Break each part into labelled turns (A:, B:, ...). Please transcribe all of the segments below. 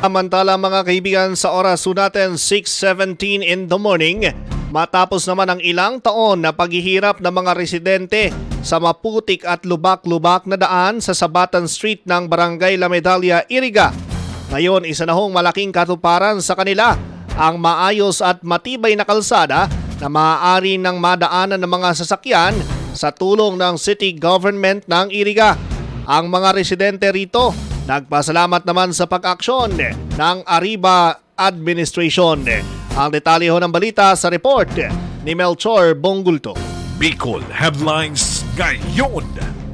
A: Samantala mga kaibigan sa oras natin 6.17 in the morning, matapos naman ang ilang taon na paghihirap ng mga residente sa maputik at lubak-lubak na daan sa Sabatan Street ng Barangay La Medalla, Iriga. Ngayon isa na hong malaking katuparan sa kanila ang maayos at matibay na kalsada na maaari ng madaanan ng mga sasakyan sa tulong ng city government ng Iriga. Ang mga residente rito nagpasalamat naman sa pag-aksyon ng Ariba Administration. Ang detalye ho ng balita sa report ni Melchor Bongulto.
B: Bicol Headlines ngayon.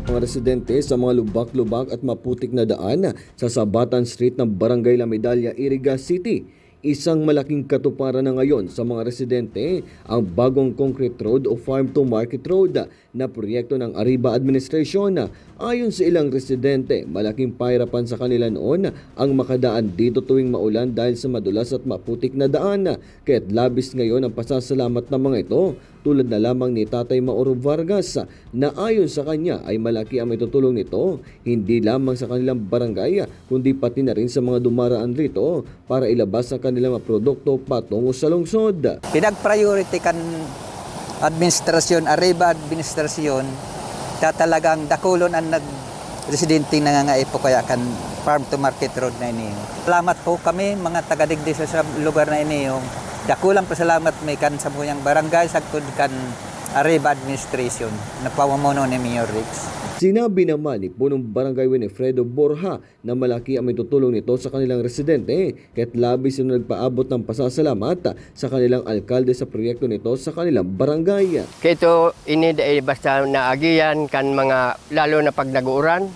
C: mga residente sa mga lubak-lubak at maputik na daan sa Sabatan Street ng Barangay La Medalla, Iriga City. Isang malaking katuparan na ngayon sa mga residente ang bagong concrete road o farm to market road na proyekto ng Ariba Administration. Ayon sa ilang residente, malaking pahirapan sa kanila noon ang makadaan dito tuwing maulan dahil sa madulas at maputik na daan. Kaya't labis ngayon ang pasasalamat ng mga ito tulad na lamang ni Tatay Mauro Vargas na ayon sa kanya ay malaki ang maitutulong nito hindi lamang sa kanilang barangay kundi pati na rin sa mga dumaraan rito para ilabas ang kanilang mga produkto patungo sa lungsod.
D: pinag-priority kan administrasyon, Arriba administrasyon, ta talagang dakulon ang nag residente nangangaipo kaya kan farm to market road na ini. Salamat po kami mga taga-digdi sa lugar na ini yung dakulang pasalamat may kan sa muyang barangay sagtud kan Arriba administration na pawamuno ni Mayor Rix.
C: Sinabi naman ni punong barangay Winifredo Borja na malaki ang maitutulong nito sa kanilang residente kaya't labis na nagpaabot ng pasasalamat sa kanilang alkalde sa proyekto nito sa kanilang barangay.
E: Kito ini dahil basta naagiyan kan mga lalo na pag nag-uuran.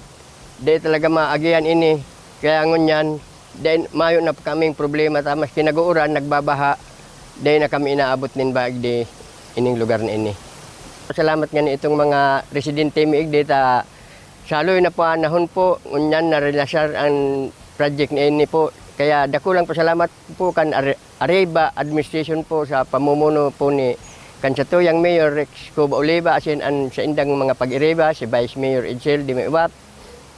E: Talaga maagiyan ini. Kaya ngunyan, dahil mayo na kaming problema tamas kinag-uuran, nagbabaha. Dahil na kami inaabot nin baig di ining lugar na ini. Salamat nga ni itong mga residente mi igdi ta saloy na po anahon po ngunyan na relasyon ang project na ini po. Kaya dakulang pasalamat po kan Are- Areva administration po sa pamumuno po ni kan sa tuyang Mayor Rex Cuba Oliva asin an sa indang mga pag-ireba si Vice Mayor Edsel Dimiwat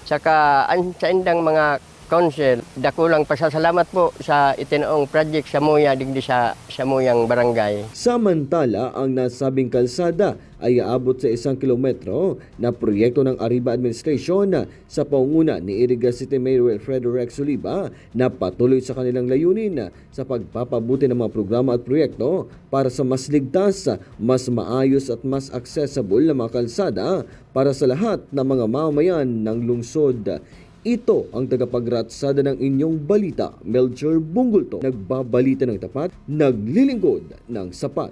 E: saka an sa indang mga council dakulang pasasalamat po sa itinaong project sa Muya digdi sa sa Muyang barangay.
C: Samantala, ang nasabing kalsada ay aabot sa isang kilometro na proyekto ng Ariba Administration sa paunguna ni Iriga City Mayor Wilfredo Rex Oliva na patuloy sa kanilang layunin sa pagpapabuti ng mga programa at proyekto para sa mas ligtas, mas maayos at mas accessible na mga kalsada para sa lahat ng mga mamamayan ng lungsod. Ito ang tagapagratsada ng inyong balita, Melchor Bungulto. Nagbabalita ng tapat, naglilingkod ng sapat.